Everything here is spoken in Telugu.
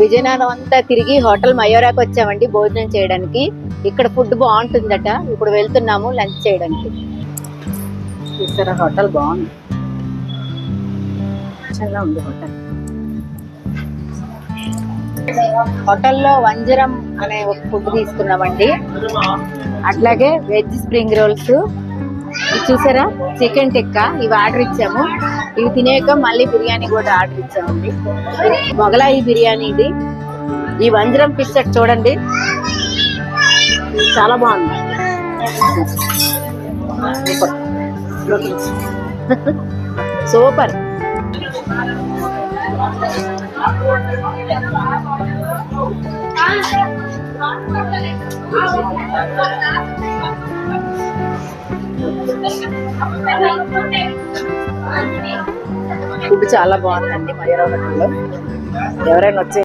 విజయనగరం అంతా తిరిగి హోటల్ మయూరాకి వచ్చామండి భోజనం చేయడానికి. ఇక్కడ ఫుడ్ బాగుంటుందట. ఇప్పుడు వెళ్తున్నాము లంచ్ చేయడానికి. చూసారా హోటల్ బాగుంది. చాలా ఉంది హోటల్. హోటల్లో వంజరం అనే ఒక ఫుడ్ తీసుకున్నామండి. అట్లాగే వెజ్ స్ప్రింగ్ రోల్స్ చూసారా? చికెన్ టిక్కా ఇవి ఆర్డర్ ఇచ్చాము. ఇవి తినేక మళ్ళీ బిర్యానీ కూడా ఆర్డర్ ఇచ్చామండి మొగలాయి బిర్యానీ ఇది. ఈ వంజరం ఫిష్ చూడండి. చాలా బాగుంది. సూపర్. సూపర్ ఫుడ్ చాలా బాగుందండి మయూరవరంలో ఎవరైనా వచ్చి